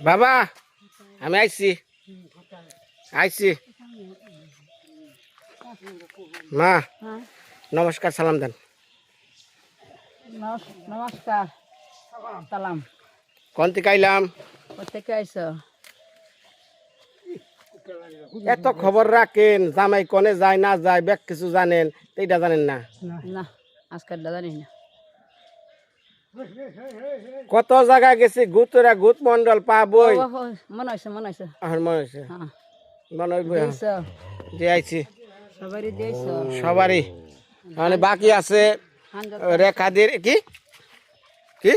বাবা আমি আইছি। আইছি। মা নমস্কার সালাম দেন। নমস- নমস্কার। সালাম। কোন থেকে আইলাম? কোথেকে আইস এত খবর রাখেন জামাই কনে যায় না যায় ব্যাগ কিছু জানেন এইটা জানেন না। না আজকাল জানি না। কত জায়গায় গেছি গুতরা গুত মন্ডল পা বই ও, ও, মনে হয়েছে মনে হয়েছে আমার মনে হয়েছে হ্যাঁ। মনে হইব যে আইছি। সবারই সবারই। মানে বাকি আছে রেখাদের কি? কি?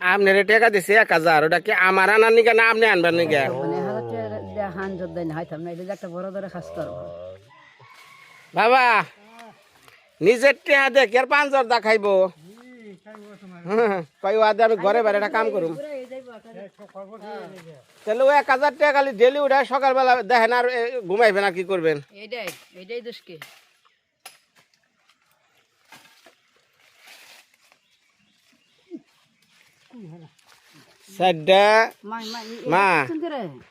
আপনার টাকা দিছে এক হাজার ওটা কি আমার আনার নিকে না আপনি আনবার নিকে? মানে বাবা! নিজের টেহা দেখ এর পাঁচর দেখাইব? কই আদে আমি ঘরে বাইরে একটা কাম করুম। তাহলে ও এক হাজার টাকা খালি ডেলি উঠায় সকালবেলা দেখেন আর এ, ঘুমাইবে না কি করবেন? দুষ্কি মা মা মা।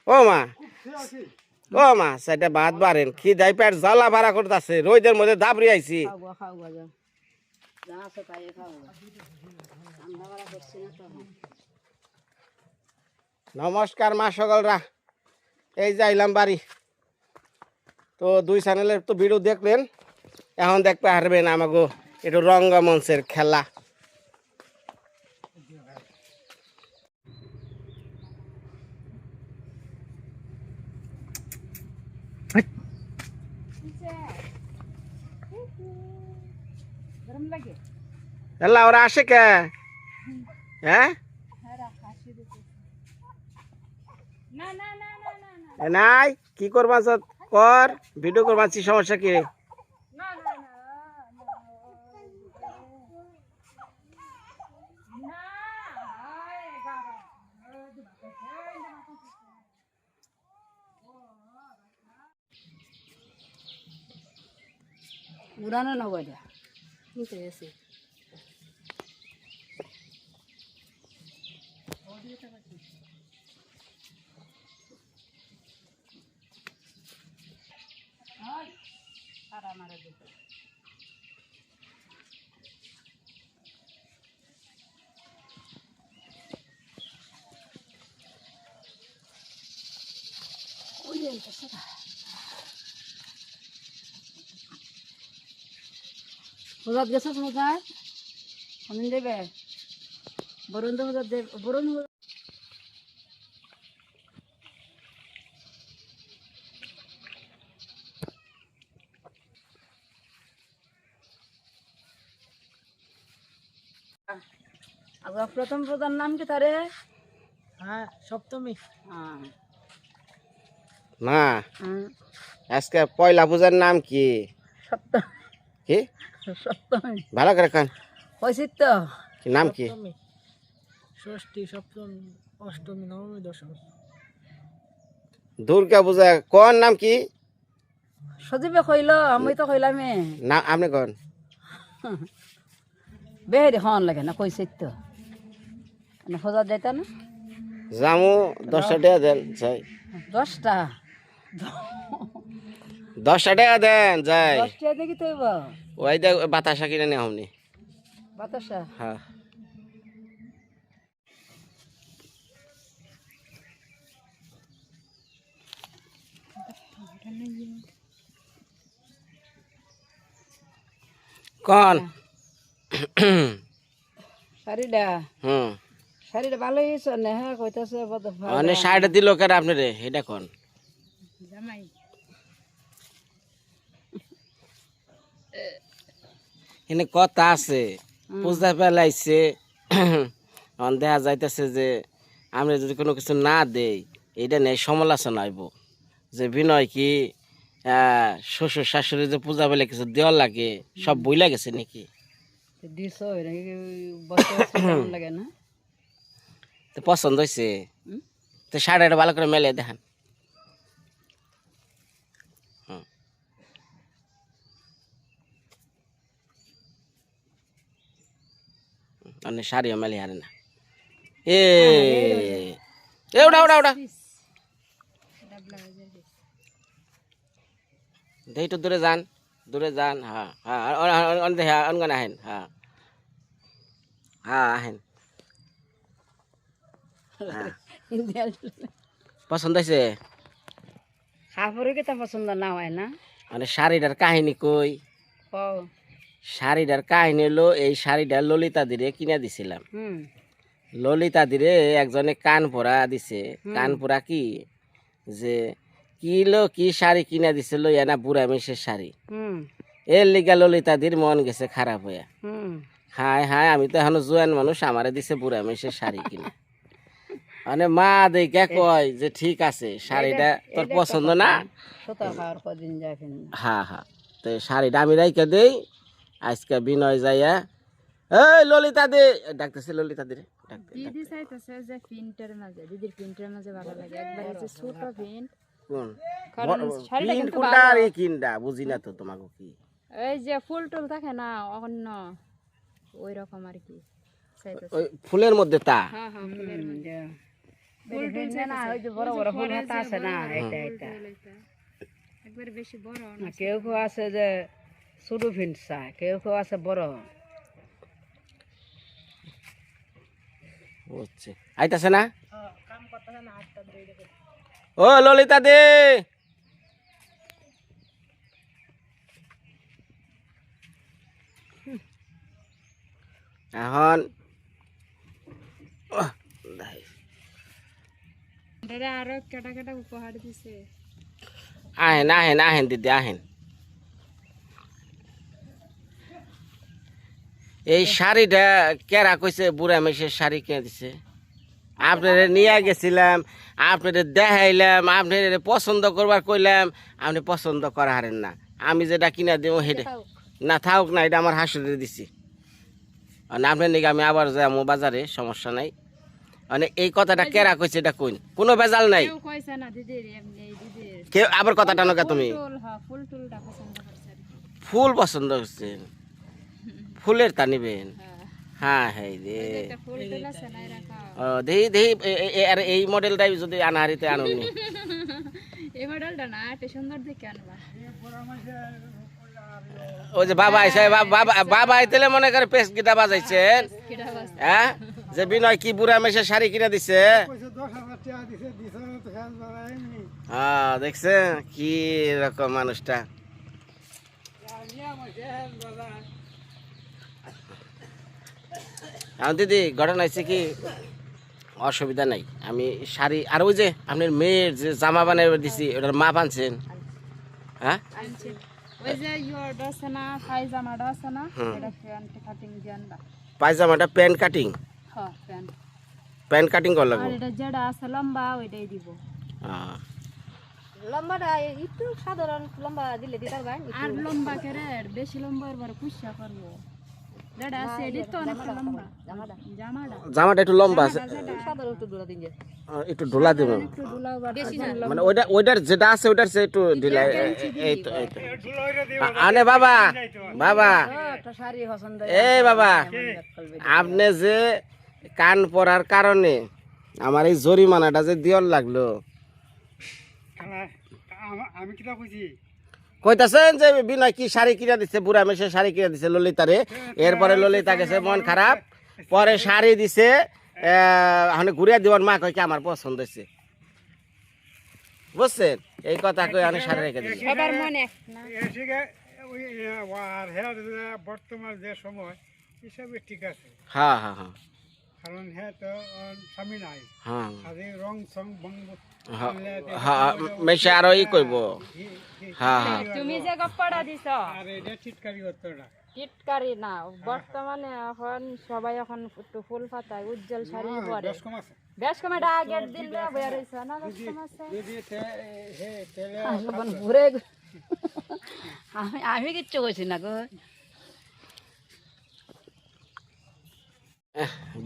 ও মা। ও মা ভাত বাড়েন কি দাই পেট জ্বালা ভাড়া করতেছে রোদের মধ্যে আইছি। নমস্কার মা সকলরা এই যাইলাম বাড়ি। তো দুই চ্যানেলের তো ভিডিও দেখলেন এখন দেখতে পারবেন আমাকে একটু রঙ্গমঞ্চের খেলা গরম লাগে এলা ওরা আসে কে? হ্যাঁ? না না না না না না। এ নাই কি করবা যত কর ভিডিও করবা চি সমস্যা কি উড়ানো না বইটা নিতে গেছি হুজাত গেছিস হুজাত আমি দেবে? বরুণ তো হুজাত দেব বরুণ আবার প্রথম প্রধান নাম কি তারে? হ্যাঁ সপ্তমী। হ্যাঁ। মা হ্যাঁ আজকে পয়লা পূজার নাম কি? সপ্তম। কি? সপ্তমী। ভালো করে খান হয়েছিস তো। নাম কি? ষষ্ঠী সপ্তমী অষ্টমী নবমী দশমী। দুর্গা পূজা কোন নাম কি? সজীবে কইল আমি তো কইলামে। না আপনি কোন? বেহেরি হন লাগে না কইছিস তো। না খোঁজা যাইতা না। জামু দশটা টাকা দেন যাই দশটা। দশটা টাকা দেন যাই। ওই দেখ বাতাসা কিনে নে আপনি বাতাসা? হ্যাঁ। কন। শাড়িটা? হুম। শাড়িটা ভালো হয়েছে না হ্যাঁ কইতাছে বদ মানে শাড়িটা দিল কেন আপনি রে এটা কোন। জামাই। এনে কথা আছে। পূজা পেলাইছে দেখা যাইতেছে যে আমরা যদি কোনো কিছু না দেই এটা নিয়ে সমালোচনা আইব যে বিনয় কি শ্বশুর শাশুড়ি যে পূজা পেলে কিছু দেওয়ার লাগে সব বইলা গেছে নাকি? পছন্দ হয়েছে? তো শাড়িটা ভালো করে মেলে দেখান। মানে শাড়িও মেলি হারে না। এ এ ওটা ওটা ওটা। তো দূরে যান দূরে যান হ্যাঁ হ্যাঁ হ্যাঁ অনগান আহেন হ্যাঁ। হ্যাঁ আহেন। হ্যাঁ। পছন্দ হয়েছে? কাপড়ে কেটা পছন্দ না হয় না। মানে শাড়িটার কাহিনী কই? ও শাড়িটার কাহিনী হলো এই শাড়িটা ললিতা দিরে কিনে দিছিলাম। ললিতা দিরে একজনে কান পরা দিছে। কান পরা কি? যে কিলো কি শাড়ি কিনে দিছে লইয়া না বুড়া মেশের শাড়ি। এর লিগা ললিতা দির মন গেছে খারাপ হইয়া। হায় হায় আমি তো এখনও জোয়ান মানুষ আমারে দিছে বুড়া মেশের শাড়ি কিনে। মানে মা দেখে কয় যে ঠিক আছে শাড়িটা তোর পছন্দ না? হ্যাঁ হ্যাঁ তো শাড়িটা আমি রাইকে দেই আজকে বিনয় যাইয়া এই ললিতা দে ডাকতেছে ললিতা দি দিদি চাইতেছে যে প্রিন্টের মাঝে দিদির প্রিন্টের মাঝে ভালো লাগে। একবার হচ্ছে ছোট প্রিন্ট। কোন? কিন্তু কোনটা আর এই কিনটা বুঝি না তো তোমাকে কি। এই যে ফুল টুল থাকে না অন্য ওই রকম আর কি ওই ফুলের মধ্যে তা? হ্যাঁ হ্যাঁ ফুলের মধ্যে। ফুল টুল না ওই যে বড় বড় ফুল হাতা আছে না এটা এটা। একবার বেশি বড় না, কেউ কেউ আছে যে ছোটো চায় কেউ কেউ আছে বড়। আইতাছে না? ও ললিতা দে! এখন দাদা আরও কেটা কেটা উপহার দিছে। আহেন আহেন আহেন দিদি আহেন। এই শাড়িটা কেরা কইছে? বুড়া মেশের শাড়ি কে দিছে। আপনারে নিয়ে গেছিলাম আপনারে দেখাইলাম আপনারে পছন্দ করবার কইলাম আপনি পছন্দ করা হারেন না। আমি যেটা কিনা দেবো সেটা না থাকুক না এটা আমার হাসুরে দিছি। মানে আপনার নাকি আমি আবার যাব বাজারে সমস্যা নাই। মানে এই কথাটা কেরা কইছে এটা কইন? কোনো বেজাল নাই। কেউ আবার কথাটা নকা তুমি? ফুল হ্যাঁ পছন্দ করছে আর কি। ফুল পছন্দ করছেন ফুলের তা নিবেন? হ্যাঁ। হ্যাঁ হ্যাঁ না রাখা ও দেহি দেহি আর এই মডেলটাই যদি আনাহারিতে আনুন। এই মডেলটা না এত সুন্দর দেখে আনবা। ওই যে বাবা আইসে বাবা বাবা আইতেলে মনে করে পেস গিটা বাজাইছেন? কিটা বাস হ্যাঁ? যে বিনয় কি বুড়া মেশে শাড়ি কিনে দিছে? হ্যাঁ দেখছেন? কি রকম মানুষটা। আমার দিদি ঘটনা হয়েছে কি অসুবিধা নাই। আমি শাড়ি আর ওই যে আপনার মেয়ের যে জামা বানিয়ে দিছি ওটার মা বানছেন? হ্যাঁ? আনছে। ওই যে ইয়োরটা আছে পায়জামাটা প্যান্ট কাটিং দিয়ে আনবা। পায়জামাটা প্যান্ট কাটিং হ্যাঁ প্যান্ট। প্যান্ট কাটিং করা আর লাগবে যেটা আছে লম্বা ওইটাই দিব। হ্যাঁ। লম্বাটা একটু সাধারণ লম্বা দিলে দিতে পারবেন আর লম্বা করে বেশি লম্বা এবার কুশা করব। জামাটা জামাটা। একটু লম্বা আছে। একটু দূরা দিন যায় আহ, একটু ঢোলা দেব মানে ওইটা ওইটার যেটা আছে ওইটার সে একটু ঢিলা এই তো এই তো। আনে বাবা বাবা। এই বাবা আপনি যে কান পরার কারণে আমার এই জরিমানাটা যে দিয়র লাগল। আমি কিটা কইছি? কইতাছেন যে বিনয় কি শাড়ি কিনে দিছে বুড়া মেশে শাড়ি কিনে দিছে ললিতারে। এরপরে ললিতা গেছে মন খারাপ পরে শাড়ি দিছে এখন ঘুরিয়ে দিবার মা কয় কি আমার পছন্দ হয়েছে বুঝছেন? এই কথা কই আমি শাড়ি রেখে দিছি। সবার মনে না। এসে ওই আর হ্যাঁ বর্তমান যে সময় হিসাবে ঠিক আছে। হ্যাঁ হ্যাঁ হ্যাঁ। কারণ হ্যাঁ তো স্বামী নাই। হ্যাঁ। রং সং বঙ্গ হ্যাঁ হ্যাঁ মেশে আরও ই করব। হ্যাঁ হ্যাঁ। তুমি যে গপ্পটা দিছ। আর এটা চিৎকারি উত্তরটা টিটকারি না বর্তমানে এখন সবাই এখন একটু ফুল পাতায় উজ্জ্বল শাড়ি পরে। বেশ কম আছে। বেশ কমে এটা আগের দিন বের হয়েছে না বেশ কম আছে? যদি হে তেলে ঘুরে আমি আমি কিচ্ছু কইছি না গো।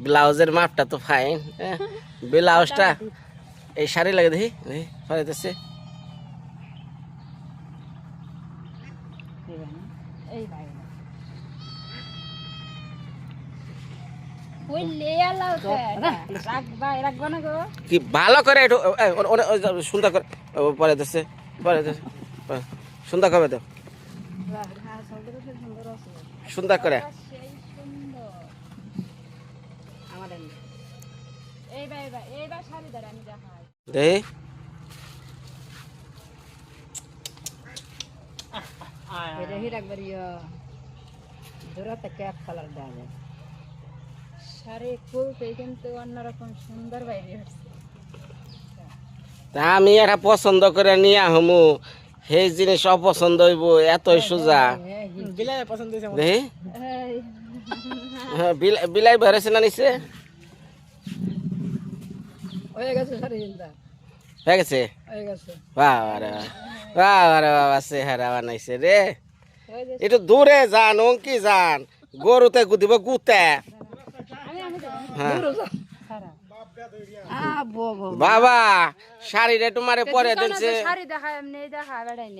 ব্লাউজের মাপটা তো ফাইন ব্লাউজটা এই শাড়ি লাগে দেখি দেখি কি ভালো করে একটু সুন্দর করে পরে দিচ্ছে পরে সুন্দর দাও সুন্দর করে সেই সুন্দর আমার এনে। এইবার এইবার এইবার শাড়ি দ্বারা আমি দেখাই। এটা হির একবার ইয়ে। দূরাতে ক্যাপ কালার দেওয়া যায়? শাড়ি খুলতে কিন্তু অন্যরকম সুন্দর বাইরে হচ্ছে তা আমি এটা পছন্দ করে নিয়ে আহমু। সেই জিনিস অপছন্দ হইব এতই সোজা। হ্যাঁ, বিলাই বেড়েছে না নিচে? হয়ে গেছে চিন্তা হয়ে গেছে হয়ে গেছে বাবা চেহারা বানাইছে রে একটু দূরে যান অঙ্কি যান গরুতে গুতে দেবো হ্যাঁ বো বাবা শাড়িটা তোমারে পরে দিনছে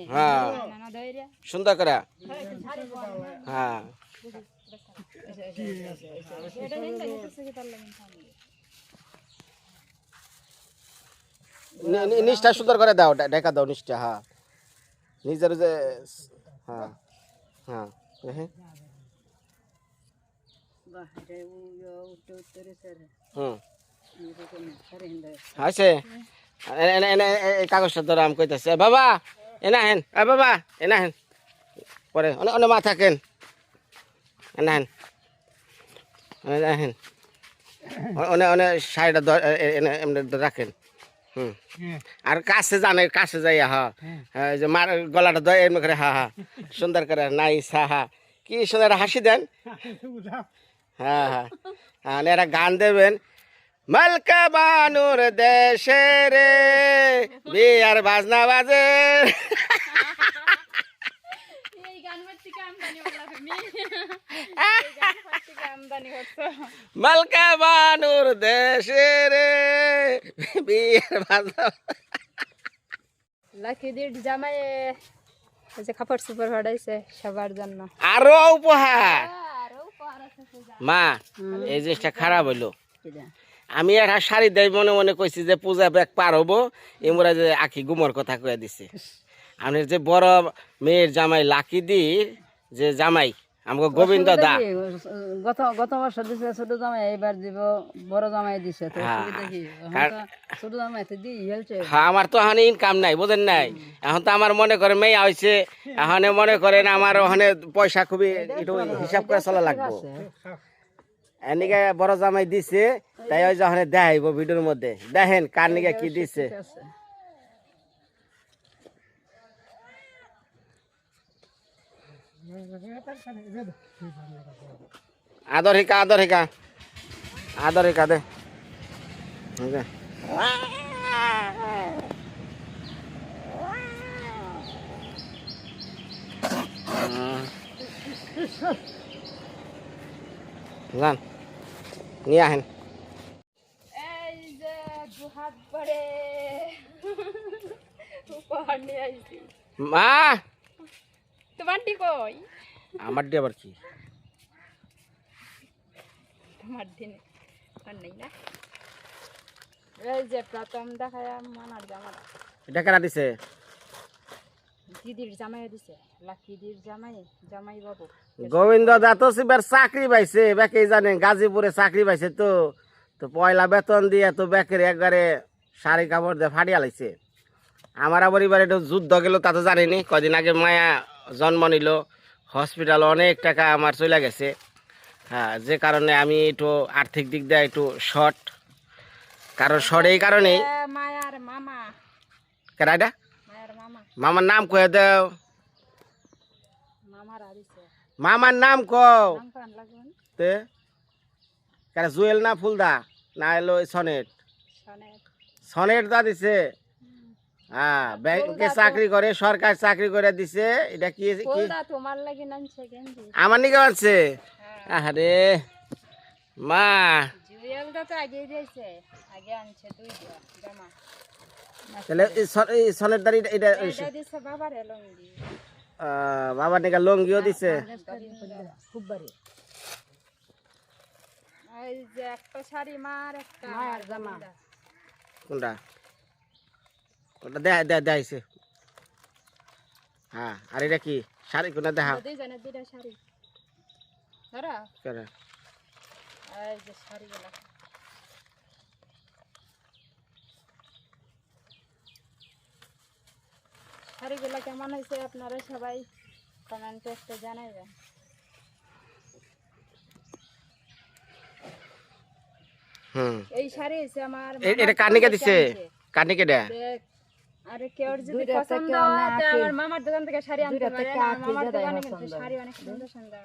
হ্যাঁ সুন্দর করে হ্যাঁ এটা নিন দেখি তো সুখী তার লাগেন সামনে নি- নি- নিচটা সুন্দর করে দাও ঢেকা দাও নিচটা হ্যাঁ। নিজের যে হ্যাঁ হ্যাঁ বাবা, এনা হেন বাবা, এনা হেন। মা থাকেন হেন। হেন। রাখেন। আর কাছে জানে কাছে যাই হা। হ্যাঁ, যে মার গলাটা দয় এমনি করে হা হা। সুন্দর করে নাই সাহা হা। কি সুন্দর হাসি দেন। হ্যাঁ। হ্যাঁ এরা গান দেবেন। মালকা বানুর দেশে রে বিয়ার বাজনা বাজে। মালকা বানুর দেশে রে বিয়ার বাজনা লাকি দির জামাই এই যে কাপড় সুপার ফাটাইছে সবার জন্য। আরও উপহার। মা এই জিনিসটা খারাপ হইল। আমি একটা শাড়ি দেয় মনে মনে কইছি যে পূজা ব্যাগ পার হব। এমরা যে আখি গুমর কথা কয়ে দিছে। আপনার যে বড় মেয়ের জামাই লাকি দির যে জামাই আমাকে গোবিন্দ দা। গত গত বছর দিছে ছোট জামাই এবার দিব বড় জামাই দিছে তো হ্যাঁ। ছোট জামাই তো দি হেলছে হ্যাঁ আমার তো এখন ইনকাম নাই বুঝেন নাই? এখন তো আমার মনে করে মেয়ে হয়েছে এখন মনে করেন আমার ওখানে পয়সা খুবই একটু হিসাব করে চলা লাগবো। এনিকে বড় জামাই দিছে তাই ওই যখন দেখাইব ভিডিওর মধ্যে। দেখেন কার নিকে কি দিছে। আদর হিকা আদর হিকা। আদর হিকা দে। যান নিয়ে আহেন। মা তোমার টি কই? আমার দিয়ে আবার কি? তোমার দিনে আর নেই না? এই যে প্রথম দেখায় মানার জামাটা এটা দিছে? দিদির জামাই দিছে লাকিদির জামাই জামাই বাবু। গোবিন্দ দা তো সিবার চাকরি পাইছে বেকে জানে গাজীপুরে চাকরি পাইছে তো। তো পয়লা বেতন দিয়ে তো বেকের একবারে শাড়ি কাপড় দিয়ে ফাটিয়া লাইছে। আমার আবার এবার একটু যুদ্ধ গেল তা তো জানিনি কদিন আগে মায়া জন্ম নিল হসপিটাল অনেক টাকা আমার চলে গেছে। হ্যাঁ যে কারণে আমি একটু আর্থিক দিক দিয়ে একটু শর্ট কারণ শর্ট এই কারণেই মামা। মামার নাম কয়ে দাও। মামার নাম কও? তে? কেন জুয়েল না ফুলদা? না এলো সনেট। সনেট দা দিছে। হ্যাঁ ব্যাংকে চাকরি করে সরকার চাকরি করে দিছে এটা কি কি? তোমার লাগি নামছে গেঞ্জি আমার নিকে আছে? হ্যাঁ। আরে মা। জুয়েলটা তো আগে দিয়েছে আগে আনছে দুই দিয়া জামা তাহলে এই সন- এই এটা এটা দিছে বাবার লঙ্গি। বাবার নিকে লঙ্গিও দিছে। খুব বাড়ি। এই যে একটা শাড়ি মার একটা মায়ের জামা। কোনটা? ওটা দেয়া দেয়া দেয়াইছে। হ্যাঁ আর এটা কি? শাড়ি কোনটা দেখা শাড়িগুলা। কেমন হয়েছে আপনারা সবাই কমেন্টে একটু জানাইবেন। হুম। এই শাড়ি হয়েছে আমার এটা কানিকে দিছে। কানিকে দেয়া? আরে কেউ যদি পছন্দ হয় অনেক তো আমার মামার দোকান থেকে শাড়ি আনতে মামার দোকানে কিন্তু অনেক সুন্দর সুন্দর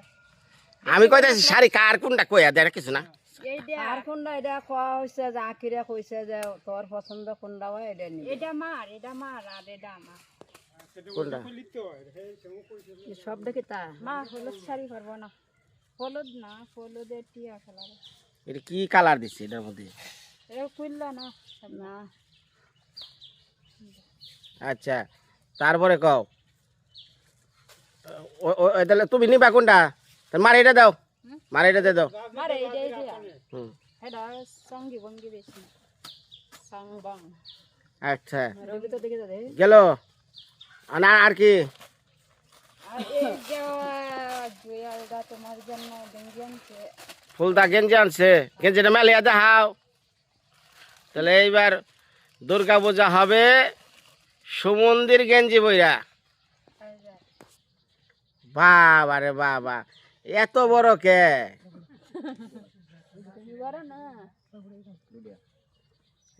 আমি কইতাছি শাড়ি কার কোনটা কইয়া দেয় কিছু না? এই যে আর কোনটা এটা কোয়া হয়েছে যে আঁকিরে কইছে যে তোর পছন্দ কোনটা হয় এটা নিবি। এটা মার এটা মার আর এটা আমার। কোনটা? সব দেখি তা মা হলুদ শাড়ি পারব না। হলুদ না হলুদের টিয়া কালার এটা কি কালার দিচ্ছে এটার মধ্যে? এটা না। না। আচ্ছা তারপরে কও। তাহলে তুমি নিবা কোনটা? তাহলে মার এটা দাও। মার এটা দিয়ে দাও। আচ্ছা। গেল। না আর কি? ফুলদা গেঞ্জি আনছে। গেঞ্জিটা মেলিয়া দেখাও। তাহলে এইবার দুর্গা পূজা হবে। সুমন্দির গেঞ্জি বইরা। বাবা রে বাবা এত বড় কে?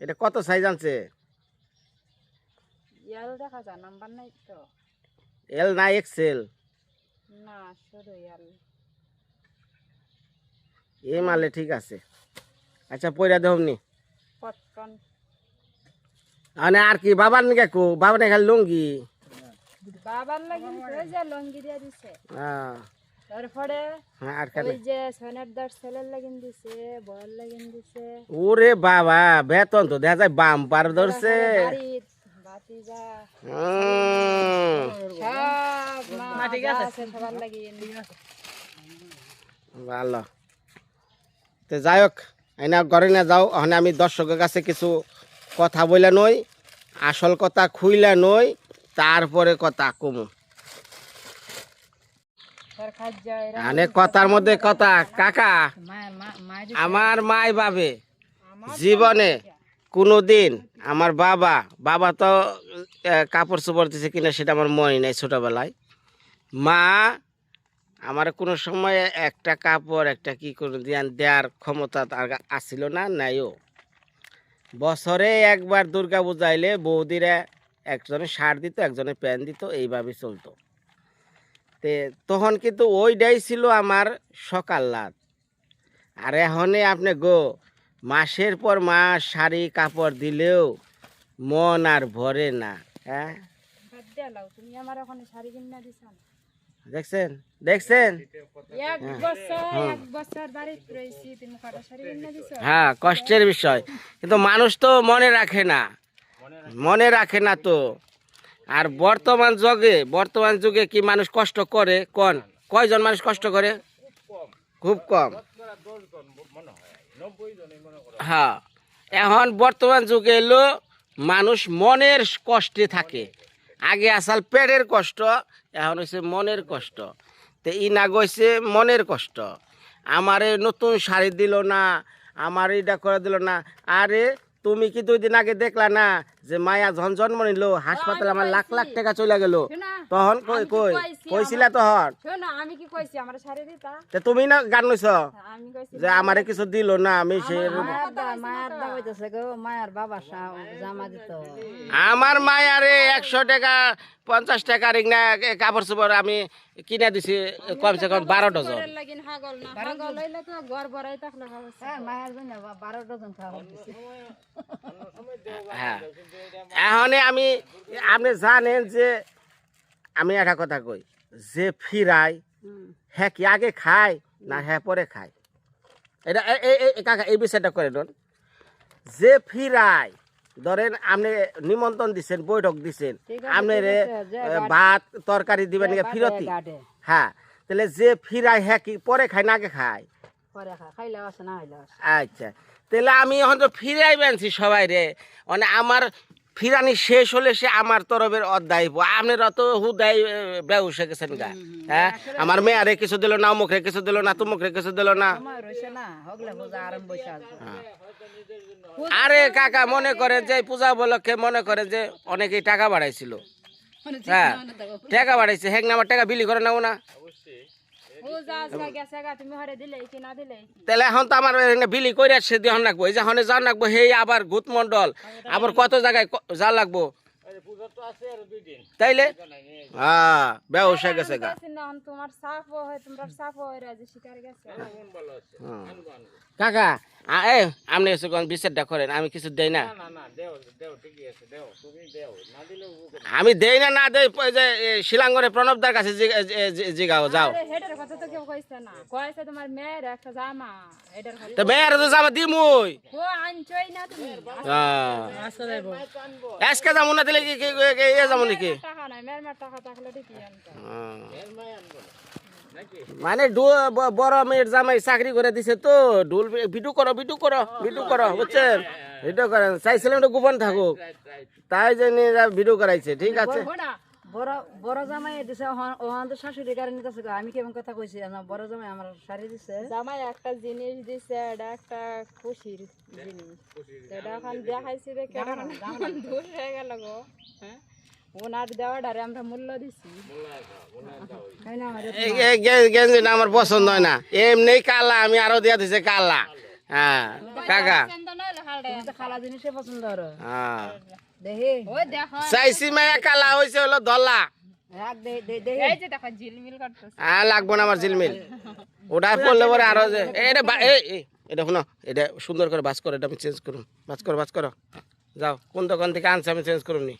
এটা কত সাইজ আনছে? ইয়াল দেখা যায় নাম্বার নাই তো। এল না এক্সেল না শুধু এই মালে ঠিক আছে। আচ্ছা পয়রা পটকন। মানে আর কি বাবার নিকে কো বাবার নিকে খালি লুঙ্গি। বাবার ওই যে লঙ্গি দিয়ে দিছে। হ্যাঁ। তারপরে হ্যাঁ, আর খালি। ওই যে সোনার দার ছেলের লাগিন দিছে বড় লাগিন দিছে। ওরে বাবা বেতন তো দেখা যায় বাম পার ধরছে। ভালো। তো যাই হোক আইনা ঘরে না যাও ওখানে আমি দর্শকের কাছে কিছু কথা বইলা নই আসল কথা খুইলা নই তারপরে কথা কমু। মানে কথার মধ্যে কথা কাকা আমার মাই বাবে জীবনে কোনো দিন আমার বাবা বাবা তো কাপড় চোপড় দিছে কিনা সেটা আমার মনে নেই ছোটবেলায়। মা আমার কোনো সময় একটা কাপড় একটা কি করে দেওয়ার ক্ষমতা তার আসিল না নাইও। বছরে একবার দুর্গা পূজাইলে বৌদিরা একজনে শার্ট দিত, একজনে প্যান্ট দিত এইভাবে চলতো। তে তখন কিন্তু ওইটাই ছিল আমার সকাল লাভ আর এখনে আপনি গো, মাসের পর মাস শাড়ি কাপড় দিলেও মন আর ভরে না হ্যাঁ? তুমি আমার ওখানে শাড়ি কিনা দিছ দেখছেন? দেখছেন? কিনা দিছ হ্যাঁ কষ্টের বিষয়। কিন্তু মানুষ তো মনে রাখে না। মনে রাখে না তো। আর বর্তমান যুগে বর্তমান যুগে কি মানুষ কষ্ট করে? কোন? কয়জন মানুষ কষ্ট করে? খুব কম। হ্যাঁ। এখন বর্তমান যুগে এলো মানুষ মনের কষ্টে থাকে। আগে আসাল পেটের কষ্ট, এখন হয়েছে মনের কষ্ট। তো ই না গইছে মনের কষ্ট। আমারে নতুন শাড়ি দিল না, আমার এটা করে দিল না। আরে, তুমি কি দুই দিন আগে দেখলা না যে মায়া যখন জন্ম নিল হাসপাতালে আমার লাখ লাখ টাকা চলে গেল। তখন কই কই? কইছি কইছিলা তখন আমি কি কইছি? আমার শাড়ি দিতা? তে তুমি না গান নইছ আমি কইছি যে আমারে কিছু দিল না আমি সে মায়ের দা মায়ের দা হইতেছে গো মায়ের বাবা সা- জামা দিত। আমার মায়ারে একশো টাকা পঞ্চাশ টাকা রিংনা কাপড় চোপড় আমি কিনে দিছি কমসে কম বারো ডজন। হাগল না হাগল হইলে তো ঘর ভরাই থাকলে হবে হ্যাঁ। এখন আমি আপনি জানেন যে আমি একটা কথা কই যে ফিরায় হ্যাঁ কি আগে খায় না হ্যাঁ পরে খায়? এটা কাকা এই বিষয়টা করে দেন। যে ফিরায় ধরেন আপনি নিমন্ত্রণ দিচ্ছেন বৈঠক দিচ্ছেন আপনি ভাত তরকারি দিবেন ফিরতি। হ্যাঁ তাহলে যে ফিরায় হ্যাঁ কি পরে খায় না আগে খায়? আচ্ছা। তাহলে আমি এখন তো ফিরাই বেনছি সবাই রে। মানে আমার ফিরানি শেষ হলে সে আমার তরফের অধ্যায় আপনার অত হুদাই ব্যবসা গেছেন গা। হ্যাঁ? আমার মেয়ারে কিছু দিল না মুখে কিছু দিল না তুমুখে কিছু দিল না। আসবে আরে কাকা মনে করে যে পূজা উপলক্ষে মনে করে যে অনেকেই টাকা বাড়াইছিল। হ্যাঁ। টাকা বাড়াইছে। না আমার টাকা বিলি করে নাও না। তাহলে এখন তো আমার বিলি করে সে দিয়ে রাখব এই যে হনে যা রাখব সেই আবার ভূত মন্ডল আবার কত জায়গায় ক- যা লাগবো? তাইলে? হ্যাঁ ব্যবসা গেছে গা। হয় তোমরা হয়। কাকা এ আপনি এসে কোন বিচারটা করেন? আমি কিছু দেই না। আমি দেই না না দেই যে শিলাঙ্গরে প্রণবদার কাছে জিগাও যাও। তো কেউ কইছে না। কইছে তোমার মেয়ের একটা জামা এটার কথা। তো যাব দিমুই। ও আনছই না তুমি। হ্যাঁ। আজকে যাব না দিলে কি যাব নাকি? মানে বড় মেয়ের জামাই চাকরি করে দিছে তো ডুল ভিডিও করো ভিডিও করো ভিডিও করো বুঝছেন? ভিডিও করেন চাইছিলাম একটু গোপন থাকুক। তাই জন্য ভিডিও করাইছে ঠিক আছে? বড় বড় জামাই দিছে ওহন- ওহন তো শাশুড়ি আমি কেমন কথা কইছি না বড় জামাই আমার শাড়ি দিছে। জামাই একটা জিনিস দিছে এটা একটা খুশির জিনিস। এটা এখন দেখাইছি দেখে দূর হয়ে গেল গো। হ্যাঁ? ওনার দেওয়াটারে আমরা মূল্য দিছি। পছন্দ হয় না। এমনি কালা আমি আরও দিয়া দিছে কালা। হ্যাঁ কাকা। তুমি তো খালা জিনিসে পছন্দ হ্যাঁ। দেখি। ওই দেখো। চাইছি মায়া কালা হয়েছে হলো দলা রাখ দে দে দেখি। এই যে দেখো ঝিলমিল করতেছে। হ্যাঁ লাগবো না আমার ঝিলমিল। ওটা পড়লে পরে আরও এটা শুনো এটা সুন্দর করে বাস করো এটা আমি চেঞ্জ করুন বাস করো বাস করো। যাও কোন দোকান থেকে আনছে আমি চেঞ্জ করুন নি